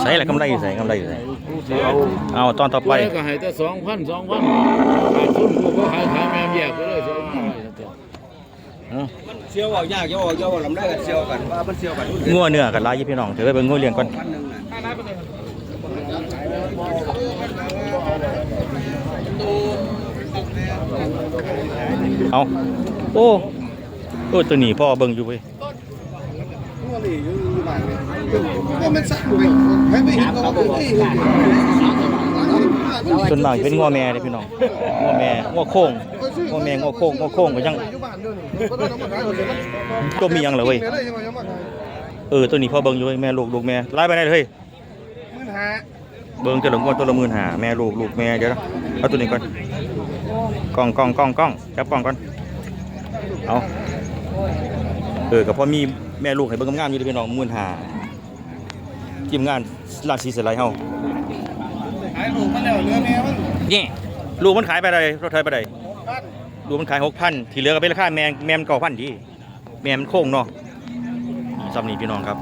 ใส่ละกำไรอยู่ใส่กำไรอยู่ใส่เอาตอนต่อไปไปก็ให้แต่สองพันสองพันขาดทุนกูก็ขายขายแม่แยกไปเลยสองพันเซียวเอายากเซียวเอาเซียวเอาลำได้กันเซียวกันว่ามันเซียวกันงัวเนื้อกับลายยี่พี่น้องถือไปเป็นงัวเลี้ยงก่อนพันหนึ่งน่ะเอาโอ้โอ้ตัวนี้พ่อเบิ่งอยู่เว้ย มันสักไปให้ไปเห็นก็ว่าที่ส่วนมากเป็นงัวแม่เลยพี่น้องงัวแม่งัวโค้งงัวแม่งัวโค้งงัวโค้งก็ยังอยู่บ้านเด้อนี่บ่ต้องมาขายเลยมันก็มียังเหรอเว้ยเออตัวนี้พ่อเบิ่งอยู่เว้ยแม่ลูกลูกแม่ไล่ไปได้เลยเบิ่งจะหลงว่าตัวละหมื่นหาแม่ลูกลูกแม่เดี๋ยวนะเอาตัวนี้ก่อนกล้องกล้องกล้องกล้องจับกล้องก่อนเอาเออกับพ่อมี แม่ลูกให้เบิ่งงามๆอยู่เด้อพี่น้องหมื่นหาทีมงานราศีเสไลเฮาขายลูกมันแล้วเหลือแม่มันนี่ลูกมันขายไปได้รถไทยไปได้ลูกมันขายหกพันที่เหลือก็เป็นราคาแมงแมมเก้าพันดีแมมมันโค้งเนาะสำนีพี่น้องครับ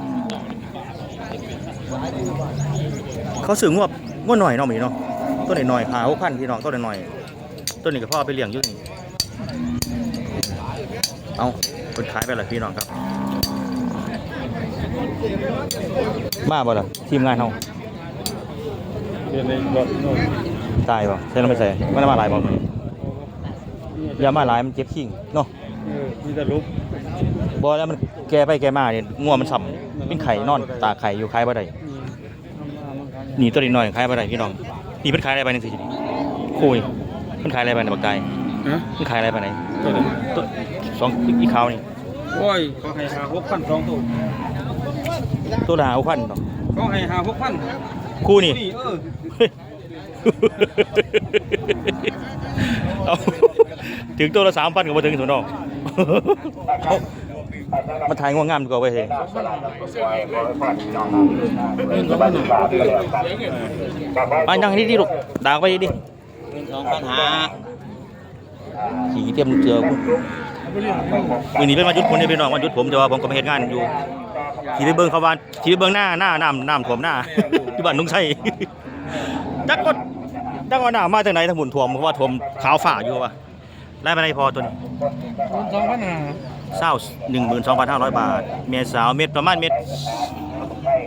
เขาซื้องวบงวดหน่อยเนาะหมีเนาะต้นหน่อยๆขายหกพันพี่น้องต้นหน่อยๆต้นนี้ก็พ่อเอาไปเลี้ยงอยู่นี่เอาคนขายไปเลยพี่น้องครับ มาบ่ล่ะทีมงานเฮาเรียนในรถโน่นตายป่ะใช่เราไม่ใส่ไม่ได้มาหลายบอลมันอย่ามาหลายมันเจ็บขิงเนาะเออมีแต่ลุกบอแล้วมันแกไปแกมาเนี่ยง่วงมันสัมเป็นไข่นอนตาไข่อยู่คล้ายบ่ได้หนีตัวนิดหน่อยคล้ายบ่ได้พี่น้องนี่เป็นขายอะไรไปในสิจิคุยมันขายอะไรไปในบักไก่ฮะมันขายอะไรไปไหนตัวไหนตัวสองอีกขาวนี่โอ้ยเขาให้หาหกพันสองตัว ตัวละเอาพันเนาะเขาให้หาหกพันคู่นี่นี่เออเฮ้ยเอาถึงตัวละสามพันก็มาถึงสุนทรเอามาถ่ายง่วงงามดีกว่าเว้ยเฮ้ยไปนั่งนี่ดิลูกดากไปดิสองพันหาขี่เตรียมเจอกูมือนี้เป็นวันหยุดผมเนี่ยพี่น้องวันหยุดผมแต่ว่าผมก็ไปเฮ็ดงานอยู่ ขี่ไปเบิ่งเขาบ้านขี่ไปเบิ่งหน้าหน้าน้ำน้ำท่วมหน้า ที่บ้านนุ่งไส้จักก็จักว่าหน้ามาจากไหนทั้งหมุนท่วมเพราะว่าท่วมขาวฝ่าอยู่ว่ะได้ไปไหนพอตัวนี้สองพันห้าเศร้าหนึ่งหมื่นสองพันห้าร้อยบาท เมษาวเม็ดประมาณเม็ด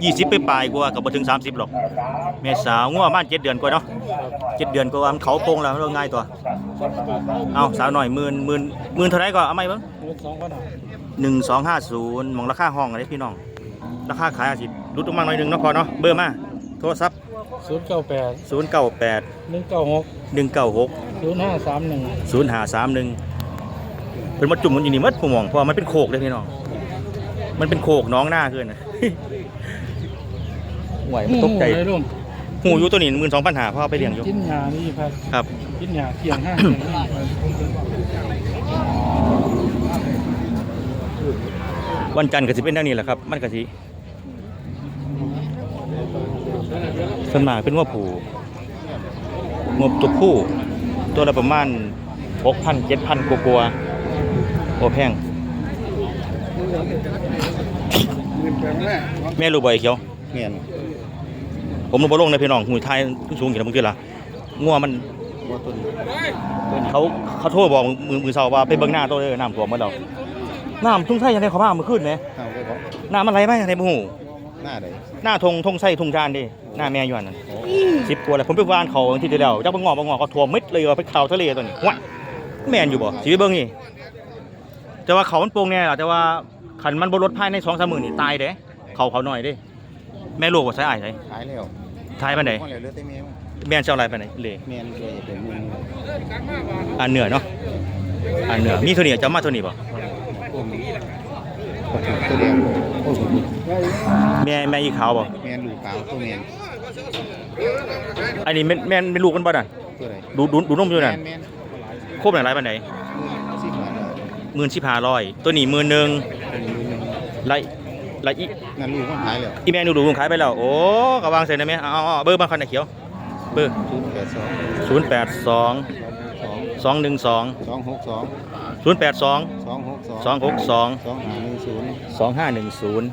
ยี่สิบไปปลายๆกว่ากับบ่ถึงสามสิบหรอก เมษาวงัวประมาณเจ็ดเดือนกว่าเนาะเจ็ดเดือนกว่ามันเขาโปงแล้วเราง่ายตัว เอาสาวหน่อยหมื่นหมื่นหมื่นเท่าไรก็เอาไหมเบิ้ง สองพันห้าหนึ่งสองห้าศูนย์มองราคาห้องอะไรพี่น้อง ราคาขายอาชีพลดลงมาหน่อยหนึ่งเนาะพอเนาะเบอร์มาโทรศัพท์ศูนย์เก้าแปดศูนย์เก้าแปดหนึ่งเก้าหกหนึ่งเก้าหกศูนย์ห้าสามหนึ่งศูนย์ห้าสามหนึ่งเป็นมาจุ่มมันอยู่นี่มัดผู้มองเพราะว่ามันเป็นโคกเลยพี่น้อง มันเป็นโคกน้องหน้าขึ้นนะไหวมันตกใจเลยลุงหูอยู่ตัวนี้หมื่นสองพันหาพ่อเอาไปเลี้ยงอยู่กินยานี่พัดครับกินยาเที่ยงห้า วันจันทร์ก็สิเป็นแนวนี้แหละครับ มันก็สิส่วนมากเป็นว่าผูงบตัวผู้ ตัวละประมาณหกพันเจ็ดพันกลัวๆโอ้แพงแม่ลูกบ่อยเขียวเมียนผมลงบ่ลงในพี่น้องหูไทยสูงกี่ละมึงกี่ละงัวมันบ่ต้นเขาเขาโทรบอกมือมือเสาว่าไปเบิ่งหน้าตัวเลยน้ำท่วมหมาแล้ว น้ำทุ่งไส้ยังไงเขามาเมื่อคืนไหมทางไปบ่น้ำมันไหลไหมในบ่หูหน้าใดหน้าทงทงไส้ทงจานดิหน้าแม่อยู่อันนั้นสิบกว่าแล้วผมไปวานเขาที่เดียวจักบ่งอกบ่งอกเขาท่วมมิดเลยว่าไปข่าวทะเลตัวนี้วะแม่นอยู่บ่สิไปเบิ่งนี่แต่ว่าเขามันโปร่งแน่ล่ะแต่ว่าคันมันบ่ลดภายใน2-3มื้อนี่ตายเด้เขาเขาหน่อยเด้แม่ลูกบ่ใส่อ้ายใส่ขายแล้วทายปานใดบ่แล้วเหลือแต่แม่มันแม่นเจ้าอะไรปานใดเลยแม่นตัวจะเป็นมึงอันเหนือเนาะอันเหนือมีเท่านี้จะเอามาเท่านี้บ่ พวกนี้ตัวเดียวโอ้โหแม่แม่อีขาวบ่แม่นลูกขาวตัวแม่นอันนี้แม่นแม่นเป็นลูกกันบ่น่ะตัวใดดูดูดูนมอยู่แม่นั่นนแม่นครบหลายปานใดสิบบาทหมื่นสิบห้าร้อยตัวนี้หมื่นหนึ่งตัวนี้มือหนึงไรไรอีนั่นลูกมันขายแล้วอีแม่หนูดูลุงขายไปแล้วโอ้กระวางเสร็จได้ไหมเอาเอาเอาเบอร์บางคันไหนะเขียวเบอร์082ศูนย์แปดสองสองหนึ่งสอง262 ศูนย์แปดสอง262สองหกสอง2510สองห้าหนึ่งศูนย์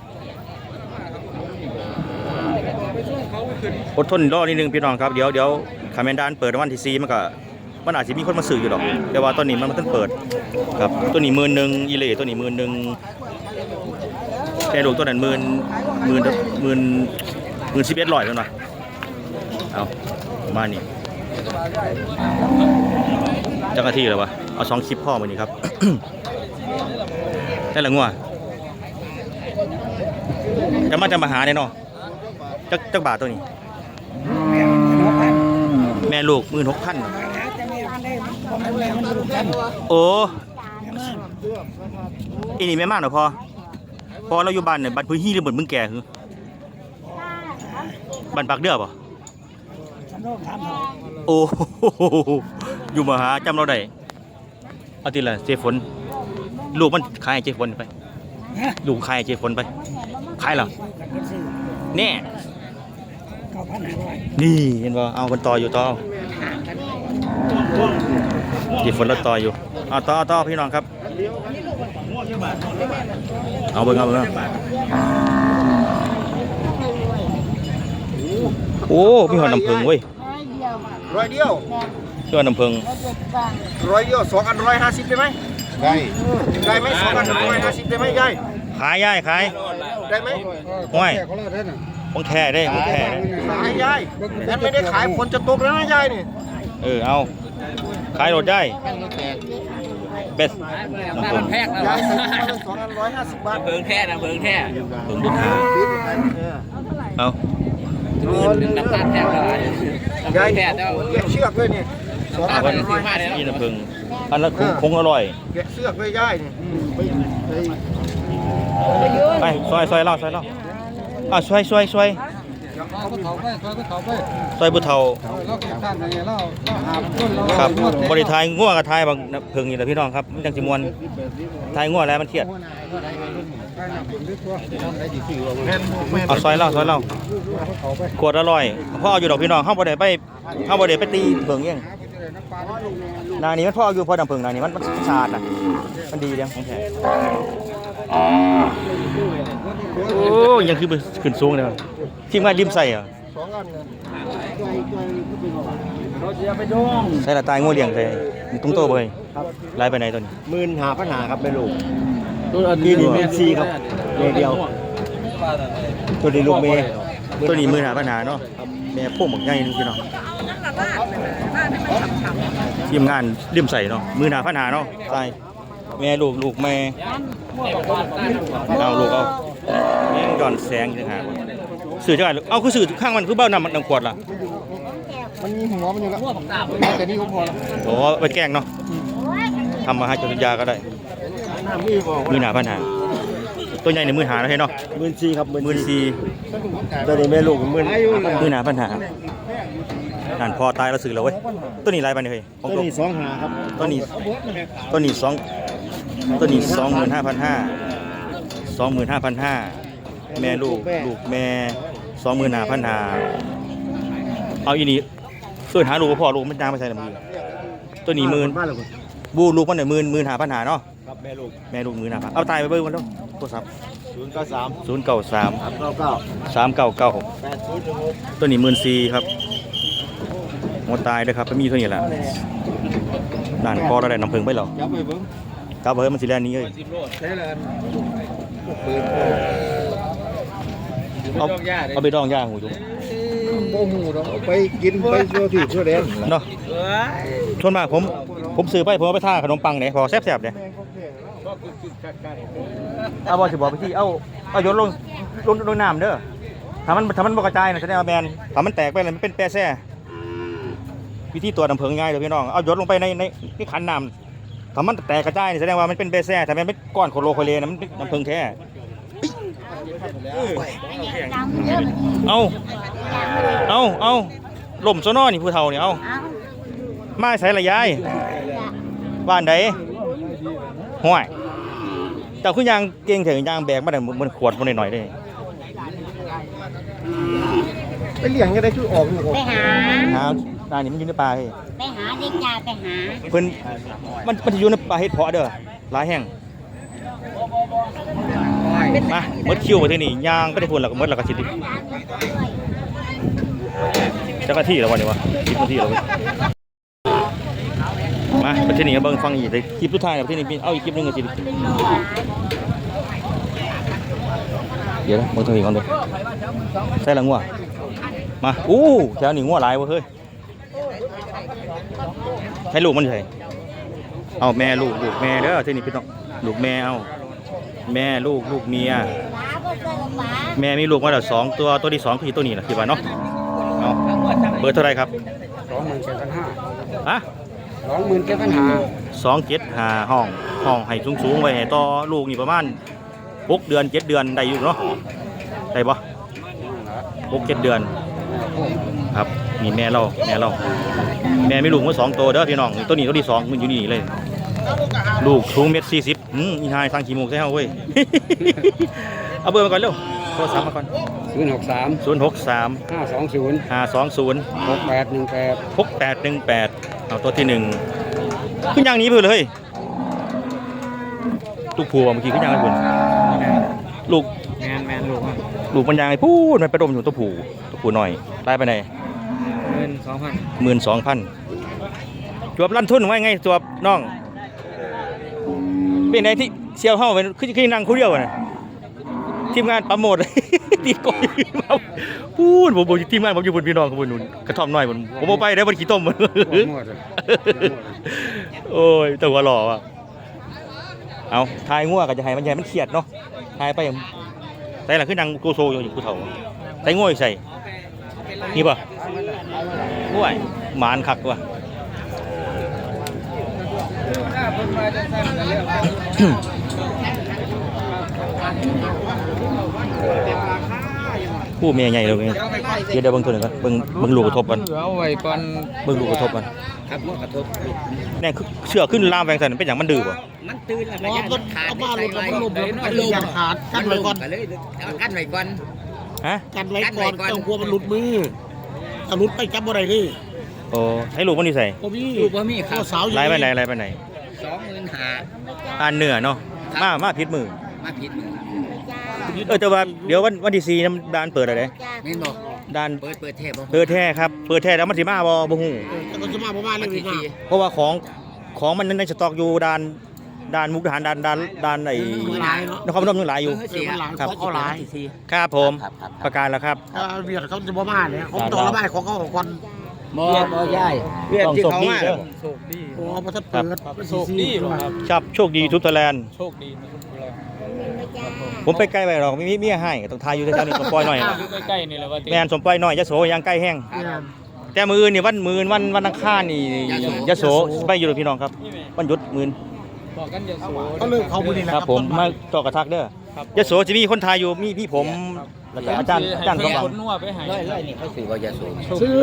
อดทนรอนิดนึงพี่น้องครับ เดี๋ยวเดี๋ยวคาเมนดานเปิดวันที่สี่มันก็มันอาจจะมีคนมาซื้ออยู่ดอก แต่ว่าตอนนี้มันมันต้องเปิด ครับ ตัวนี้หมื่นหนึ่งอีเล่ตัวนี้หมื่นหนึ่งแต่ลูกตัวนั้นหมื่นหมื่นหมื่นหมื่นสิบเอ็ดร้อยแล้วนะเอาประมาณนี้จักรที่เลยวะเอาสองคลิปพ่อมานี่ครับ ได้ละงัวจะมาจะมาหาเนี่ยเนาะจักจักบาทตัวนี้ แม่ลูกหมื่นหกพันโอ้อีนี่แม่มากเหรอพอพอเราอยู่บ้านเนี่ยบ้านพื้นที่หรือบ้านมึงแก่คือบ้านปากเดือบ่โอ้ อยู่มาหาจำเราได้เอาทีละเจฝน ลูกมันขายให้เจฝนไป ลูกขายให้เจฝนไปขายเหรอเนี่ยนี่เห็นบ่เอามันต่ออยู่ต่อเจฝนเราต่ออยู่เอาต่อต่อพี่น้องครับ เอาเบิ่งเอาเบิ่งเอาโอ้พี่หอดน้ำผึ้งเว้ยร้อยเดียว พี่หอดน้ำผึ้งร้อยเดียวสองอันร้อยห้าสิบได้ไหมได้ได้ไหมสองอันร้อยห้าสิบได้ไหมยายขายย่ายขายได้ไหมห้วยเขาเล่าได้น่ะของแท้ได้ของแท้ได้ขายยายงั้นไม่ได้ขายคนจะตกแล้วนะยายนี่เออเอาขายรถได้เบ็ดน้ำผึ้งแพกแล้วยายใส่ถุงมาเลยสองอันร้อยห้าสิบบาทเพิงแท้นะเพิงแท้ผึ้งลูกค้าเอาหนึ่งน้ำตาลแท้แล้วยายแท้แล้วแกะเชือกเลยนี่ สองอัน พี่น้ำผึ้งอันละคงคงอร่อย แกะเชือกเลยยายนี่ไปซอยซอยเล่าซอยเล่าอะซอยซอยซอยเขาไปเขาไปเขาไปซอยบุเทาเราเก็บท่านอะไรเราเราหาต้นเราครับบริทายง่วงกับทายบางเพิ่งนี่แหละพี่น้องครับมันจังสิมวนทายง่วงแล้วมันเครียดเอาซอยเล่าซอยเล่าขวดอร่อยพ่อเอาอยู่ดอกพี่น้องเข้าบ่ได้ไปเข้าบ่ได้ไปตีเพิ่งเอง นานี้มันพ่อเอาอยู่พอดำเพิ่งนานี้มันมันสะอาดน่ะมันดีเด้งของแท้โอ้ยังคือขึ้นสูงเลยว่ะทีมงานริมใส่เหรอสองอันเนี่ยใส่ละตายง่วเลี้ยงใส่ตุ้งโตบ่เฮ้ยไล่ไปไหนตัวนี้หมื่นหาปัญหาครับแม่ลูกตัวอันนี่นี่เป็นซีครับตัวเดียวตัวนี้ลูกเมย์ตัวนี้มือหาปัญหาเนาะแม่พวกหมกใหญ่นี่พี่น้อง ทีมงานริมใส่เนาะมือหาปัญหาเนาะใส่แม่ลูกลูกแม่เอาลูกเอาแม่งย้อนแสงจังหาสื่อจังไงเอาคือสื่อข้างมันคือเบ้านำมันนำขวดล่ะมันมีหัวมันอยู่แล้วแต่นี่ก็พอแล้วโอ้ไปแกล้งเนาะทำมาหาจุดยาก็ได้น้ำมีบอกมือหนาปัญหาตัวใหญ่ในมือหาแล้วเห็นเนาะหมื่นซีครับหมืมื่อนซีซีตัวนี้แม่ลูกหมื่นมือหนาปัญหา นั่นพอตายแล้วสื่อแล้วเว้ยตัวนี้ไรไปเนี่ยเฮ้ยของตัวตัวนี้สองหาครับตัวนี้ตัวนี้สองตัวนี้สองหมื่นห้าพันห้าสองหมื่นห้าพันห้าแม่ลูกลูกแม่สองหมื่นห้าพันห้าเอาอีนี่ช่วยหาลูกพ่อลูกมันจางไปใส่ลำมือตัวนี้หมื่นมาแล้วคุณบูลูกมันเนี่ยหมื่นหมื่นห้าพันห้าเนาะครับแม่ลูกแม่ลูกหมื่นห้าพันเอาตายไปเบิ้งมันแล้วโทรศัพท์ศูนย์เก้าสามศูนย์เก้าสามสามเก้าเก้าสามเก้าเก้าหกแปดศูนย์หนึ่งหก ตัวนี้หมื่นสี่ครับ หมดตายเลยครับไม่มีเท่านี้แหละด่านพอเราได้น้ำผึ้งไปหรอยับไปเบิ้งครับเฮ้ยมันสิแลนนี้เอ้ยใช่เลยเอาเอาไปดองย่างหูจุโอ้โหเราไปกินไปชั่วที่ชั่วแดนเนาะชวนมากผมผมซื้อไปผมเอาไปท่าขนมปังเนี่ยพอแซ่บๆเนี่ยเอาบอสิบอกไปที่เอาเอาโยนลงลงลงน้ำเด้อถ้ามันถ้ามันบกระจายนะแสดงว่าแบนถ้ามันแตกไปเลยมันเป็นแปรแซ่ วิธีตัวจน้ำผึ้งง่ายเลยพี่น้อง เอาโยนลงไปในในในขันน้ำถ้ามันแตกกระจายนี่แสดงว่ามันเป็นแปรแซ่ถ้ามันเป็นก้อนโคโลโคเลนะมันเป็นน้ำผึ้งแท้เอาเอาเอาล่มโซนอนี่ผู้เฒ่านี่เอามาใส่ละยายบ้านใดห้วยแต่คือยางเก่งถึงยางแบกมาได้มันขวดมันหน่อยๆเลยไปเลี้ยงยังได้คือออกอยู่ไปหา หาตานี่มันอยู่ในป่าเฮ้ยไปหาเด็กยาไปหาเพิ่นมันมันจะอยู่ในป่าเฮ็ดเพาะเด้อหลายแห่งมาหมดคิวไปที่นี่ยางก็ได้พูนแล้วก็หมดแล้วก็สิจักนาทีแล้ววันนี้วะสิบนาทีแล้วเว้ยมาประเทศนี้เบิ่งฟังอีกเลยคลิปสุดท้ายนะประเทศนี้มีเอาอีกคลิปหนึงก็สิเดี๋ยวนะเบิ่งตัวนี้ก่อนเลยใส่ละงัวมาอู้แถวนี้งัวหลายเว้ยเฮ้ย ให้ลูกมันใช่เอาแม่ลูกลูกแม่เด้อที่นี่พี่น้องลูกแม่เอาแม่ลูกลูกเมียป้าก็เคยป้าแม่มีลูกมาแล้วสองตัวตัวที่สองคือตัวนี้นะคิดว่าเนาะเอาเบอร์เท่าไหรครับสองหมื่นเจ็ดพันห้าอะสองหมื่นเจ็ดพันห้าสองเจ็ดหาห้องห้องให้สูงสูงๆไว้ให้ต่อลูกนี่ประมาณหกเดือนเจ็ดเดือนได้อยู่เนาะได้ปะหกเจ็ดเดือนครับ มีแม่เราแม่เราแม่มีลูกมาสองตัวเด้อพี่น้องนี่ตัวนี้ตัวที่สองมันอยู่นี่เลย ลูกสูงเมตรสี่สิบอืมอีนายทางขี้มูกใช่ไหมเว้ย เอาเบอร์มาก่อนเร็วโทรศัพท์มาก่อนศูนย์หกสามศูนย์หกสามห้าสองศูนย์ห้าสองศูนย์หกแปดหนึ่งแปดหกแปดหนึ่งแปดเอาตัวที่หนึ่งขึ้นอย่างนี้เพื่อเลยลูกผัวเมื่อกี้ขึ้นอย่างไรเพื่อนลูกแมนแมนลูกลูกมันยางไอ้พูดมันไปดมอยู่ตัวผูตัวผูหน่อยตายไปไหน เงินสองพันหมื่นสองพันจวบลั่นทุนไว้ไงจวบน้องเป็นไงที่เชียวเฮ้าเป็นคือคือนั่งคู่เดียวน่ะทีมงานประโมทตีกอยมาพูดผมบอกทีมงานผมอยู่บนพี่น้องของบนนู่นกระท่อมน้อยผมผมไปได้บนขี้ต้มมดเลยโอ้ยแต่ว่าหล่อว่ะเอาทายง่วก็จะให้มันใหญ่มันเครียดเนาะทายไปใส่หลังขึ้นนางโกโซอยู่กูเถ่าใส่ง่วอีกใส่ นี่ป่ะง่วยหมานคักว่ะผู้เมียใหญ่เลยเนี่ยเดี๋ยวเดี๋ยวเบิ่งตัวหนึ่งก่อนเบิ่งเบิ่งลูกกระทบกันเอาไว้ก่อนเบิ่งลูกกระทบกันครับลูกกระทบแน่คือเชื่อขึ้นลามแวงสันเป็นอย่างมันดื้อป่ะมันตื่นแล้วเพราะว่ามันเอามาลงกับมันลมแล้วมันเลยอย่างขาดกันไว้ก่อนก็เลยเอากันไว้ก่อน ฮะกันไว้ก่อนต้องกลัวมันหลุดมือถ้าหลุดไปจับอะไรนี่โอ้ให้ลูกมันนี่ใส่บ่มีลูกบ่มีครับตัวสาวอยู่ไล่ไปไหนไล่ไปไหนสองหมื่นห้าอ่านเหนือเนาะมามาผิดมือมาผิดมือเออแต่ว่าเดี๋ยววันวันที่สี่น้ำดานเปิดอะไรจ้าแม่นบอกดานเปิดเปิดเทปบ่เปิดแท้ครับเปิดแท้แล้วมันสิมาบ่บ่ฮู้แต่ก็จะมาประมาณมานี้ทีนะทีเพราะว่าของของมันในสต็อกอยู่ดาน ดานมุกดาหารดานดานดานไอ้มันหลายเนาะนครพนมยังหลายอยู่เออมันหลายครับของเขาหลายครับผมครับครับ ประกาศแล้วครับถ้าเวียดเขาจะบ่มาเนี่ยเขาต้องระบายของเขาออกก่อนบ่บ่ยายเวียดที่เขามาเด้อโอ้ประทับเปิดโชคดีครับ ครับ โชคดีทุกทแลนด์โชคดีผมไปใกล้ไปหรอกมีมีเมียให้ต้องทายอยู่แถวๆนี้สมปล่อยหน่อยอยู่ใกล้ๆนี่แหละว่าติแม่นสมปล่อยหน่อยยะโสยังใกล้แห้ง เนี่ยแต่มืออื่นนี่วันมืออื่นวันวันอังคารนี่ยะโสไปอยู่กับพี่น้องครับ วันหยุดมืออื่น บอกกันอย่าโสเขาเลิกเขาบุรีแหละครับผมมาต่อกระทักเด้อครับยะโสจะมีคนไทยอยู่มีพี่ผมแล้วก็อาจารย์อาจารย์สมหวังคนนัวไปหายร้อยร้อยนี่เขาสื่อว่ายาสูบซื้อ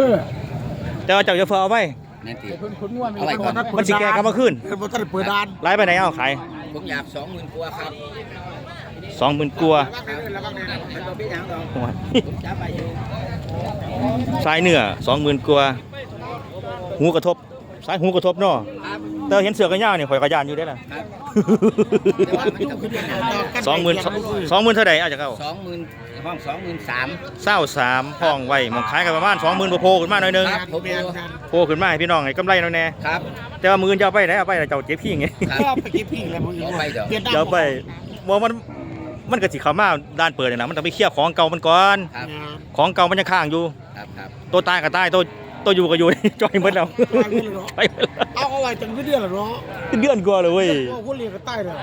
แต่ว่าเจ้าจะเฟอเอาไว้นั่นติคนคนนัวมีเอาไว้ก่อน มันสิแก่กลับมาคืนเป็นบ่ทันได้เปิดด้านไล่ไปไหนเอาขายผมอยากสองหมื่นกว่าครับสองหมื่นกลัวามันบ่เป็นหยังหรอกโอ้ยผมจับไปอยู่สายเหนือสองหมื่นกลัวาหูกระทบสายหูกระทบเนาะครับ แต่เห็นเสือกระย่างนี่ข่อยกระยานอยู่ได้อล่ะครับแต่ว่ามันก็ขึ้นเป็นหยังสองหมื่นสองหมื่นเท่าไหร่อาจจะเข้าสองหมื่นห้องสองหมื่นสามเศร้าสามห้องไว้หมองขายกันประมาณสองหมื่นโพขึ้นมาหน่อยหนึงครับผมเปลี่ยนกันโพขึ้นมาให้พี่น้องให้กำไรหน่อยแน่ครับแต่ว่ามือจะเอาไปไหนเอาไปเจ้าเจ็บขี้ไงครับก็ไปกินพี่แล้วมึงเอาไปเดี๋ยวเปลี่ยนด้านเดี๋ยวไปบ่มันมันก็สิเข้ามาด้านเปิดนี่นะมันต้องไปเคลียร์ของเก่ามันก่อน ครับของเก่ามันยังค้างอยู่ ครับครับตัวตายก็ตายตัว ตัวอยู่ก็อยู่ จอยหมดแล้วไปหมดแล้วเอาเอาไว้จังเดือนละเนาะเดือนกว่าเลยเว้ยโอ้คนเรียนก็ใต้เลย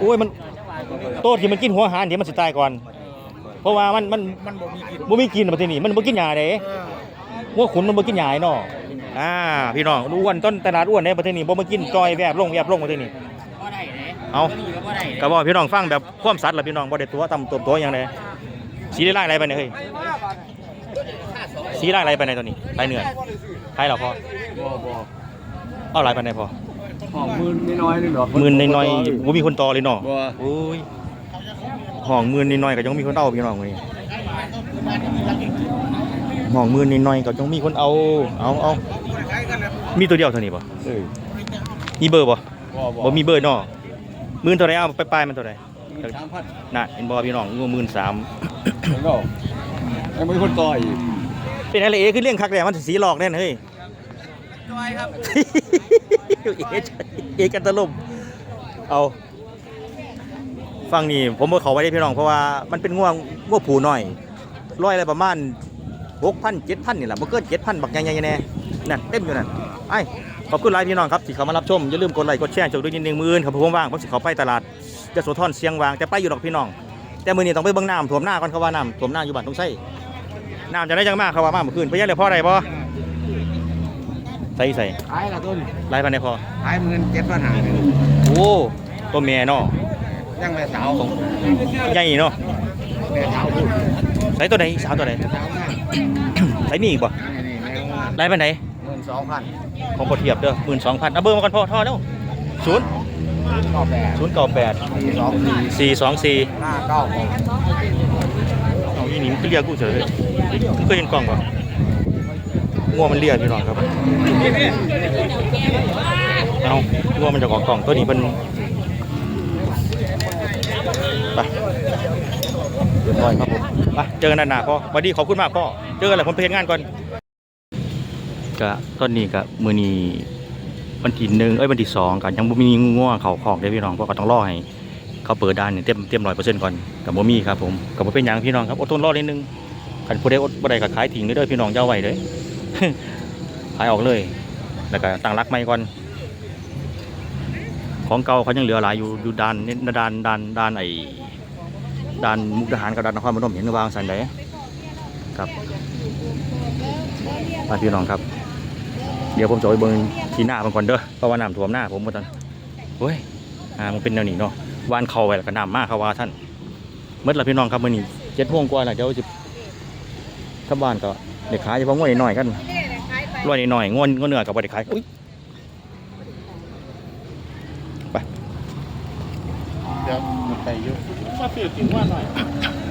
โอ้ยมันโตที่มันกินหัวอาหารเดี๋ยวมันสิตายก่อน เพราะว่ามันมันมันบ่มีกินบ่มีกินประเทศนี้มันบ่กินหญ้าเด้เออหัวขุนมันบ่กินหญ้าไอ้น้ออ่าพี่น้องอ้วนต้นตลาดอ้วนในประเทศนี้บ่มากินจอยแวบลงแวบลงประเทศนี้บ่ได้เด้เอาบ่ได้ก็บอกพี่น้องฟังแบบความสัตย์ล่ะพี่น้องบ่ได้ตัวต่ำตัวตัวอย่างใดสีได้ไล่อะไรไปเนี่ยเฮ้ย สีไล่อะไรไปในตัวนี้ไปเหนื่อยไปเหรอพ่อบ่บ่เอาอะไรไปในพ่อห้องหมื่นน้อยๆนึงดอกหมื่นน้อยๆบ่มีคนต่อเลยเนาะบ่โอ้ยห้องหมื่นน้อยๆก็ยังมีคนเอาพี่น้องมื้อนี้ห้องหมื่นน้อยๆก็ยังมีคนเอาเอาเอามีตัวเดียวเท่านี้ป่ะเออมีเบอร์ป่ะบ่บ่บ่มีเบอร์เนาะหมื่นเท่าไหร่เอาไปปลายมันเท่าไหร่3,000น่ะเห็นบ่พี่น้องงูหมื่นสามแล้วก็ยังมีคนต่ออีก เป็นอะไรเอคือเรื่องคักแหละมันสีหลอกแน่นเฮ้ยจอยครับ เอเอกันตะลมเอาฟังนี่ผมบ่เขาไว้ได้พี่น้องเพราะว่ามันเป็นง่วงง่วงผูหน่อยร้อยอะไรประมาณหกพันเจ็ดพันนี่แหละบ่เกินเจ็ดพันบักใหญ่ๆแน่นั่นเต็มอยู่นั่นไอ้ขอบคุณหลายพี่น้องครับที่เข้ามารับชมอย่าลืมกดไลค์กดแชร์ช่วยด้วยนิดนึงมืออื่นครับผมว่างผมสิเขาไปตลาดจะโสธรเสียงวางแต่ไปอยู่ดอกพี่น้อง แต่มือนี้ต้องไปเบิ่งน้ำท่วมหน้าก่อนเขาว่าน้ำท่วมหน้าอยู่บ้านตรงไส้ น้ำจะได้จังมากเขาว่ามาเมื่อคืนไปยังเลยพ่อใดบ่ใส่ใส่ขายละต้นไล่พันในพอขายหมื่นเจ็ดพันห้าโอ้ตัวเมียเนาะยังแม่สาวใหญ่เนาะแม่สาวพูดใส่ตัวไหนสาวตัวไหนสาวมากใส่มีอีกบ่นี่นี่แมวมาไล่พันไหนหมื่นสองพันของพอเทียบเด้อหมื่นสองพันเอาเบอร์มาก่อนพ่อท่อเร็วศูนย์ก็แปดศูนย์เก้าแปดสี่สองสี่สี่สองสี่ห้าเก้าหกเอาอีนี่มันคือเรียกกูเฉยเลย มึงเคยเห็นกล้องป่ะงัวมันเรียพี่น้องครับ เอางัวมันจะออกกล่องตัวนี้เป็นไปเรียบร้อยครับผมไปเจอกันนานๆพ่อวัสดีขอบคุณมากพ่อ เจอกันแหละผมไปเห็นงานก่อนก็ตอนนี้ก็มือนี้วันที่หนึ่งเอ้ยวันที่สองกันยังบ่มีง่วงเขาของเด้พี่น้องเพราะก็ต้องรอให้เขาเปิดด้านนี่เต็มเต็มร้อยเปอร์เซ็นต์ก่อนกับบ่มีครับผมกับบ่เป็นยังพี่น้องครับอดทนรอนิดนึง คันผู้ใดอดบ่ได้ก็ขายทิ้งเด้อเด้อพี่น้องอย่าไว้เด้อขายออกเลย แล้วก็ตั้งรักใหม่ก่อน ของเก่าเขายังเหลือหลายอยู่อยู่ด้านนี่ด้านด้านด้านไอ้ด้านมุกดาหารกับด้านนครพนมเห็นหรือว่าสันใดครับมาพี่น้องครับ เดี๋ยวผมจะไปเบิ่งที่หน้ามันก่อนเด้อเพราะว่าน้ำท่วมหน้าผมมดตอนเฮ้ยอ่ามันเป็นแนวนี้เนาะวานเขาไว้แล้วก็น้ำมากครับว่าท่านเมื่อละพี่น้องครับมื้อนี้เจ็ดโมงกว่าแล้วเดี๋ยวจะ ถ้าบ้านก็เด็กขายเฉพาะงวดน้อยๆกันร้อยน้อยๆงวดงวดเนื้อกับบ่ได้ขายอุ้ยเดี๋ยวมันไปอยู่มาสื่อจริงว่าหน่อย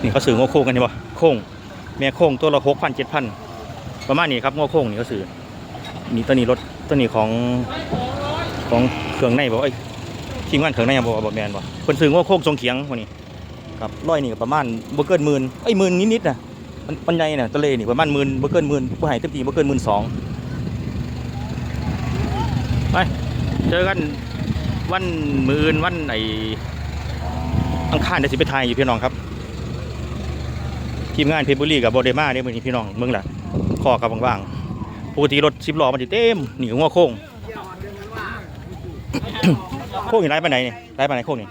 นี่เขาซื้องวโค้งกันใช่ปะโค้งแม่โค้งตัวละหกพันเจ็ดพันประมาณนี้ครับงวโค้งนี่เขาซื้อนี่ตัวนี้รถตัวนี้ของของเครื่องในบอกไอ้ยทีมงานเครื่องในบอกว่าบ่แมนบ่เพิ่นซื้องวโค้งทรงเขียงวันนี้ครับร้อยนี่ก็ประมาณบ่เกินหมื่นไอ้ยหมื่นนิดๆน่ะ มันมันใหญ่น่ะทะเลนี่ประมาณหมื่นบ่เกินหมื่นผู้ให้เต็มที่บ่เกินหมื่นสองไปเจอกันวันมื้ออื่นวันไอ้อังคารเดี๋ยวสิไปไทยอยู่พี่น้องครับทีมงานเพชรบุรีกับโบเดมาเนี่ยมือนี้พี่น้องเมืองละข้อกับว่างๆปกติรถสิบล้อมันจะเต็มหนี่ก็งัวโค้งโค้งอยู่ไรปไหนเนี่ยไรปไหนโค้งเนี่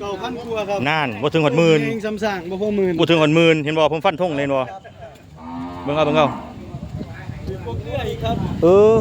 เก้าพันครัวครับนานบ่ถึงหดหมื่นเองซ้ำสั่งบ่พอหมื่นบ่ถึงหดหมื่นเห็นบ่ผมฟันธงเลยเห็นบ่เบิ่งเอาเบิ่งเอา พวกเรืออีกครับ เออ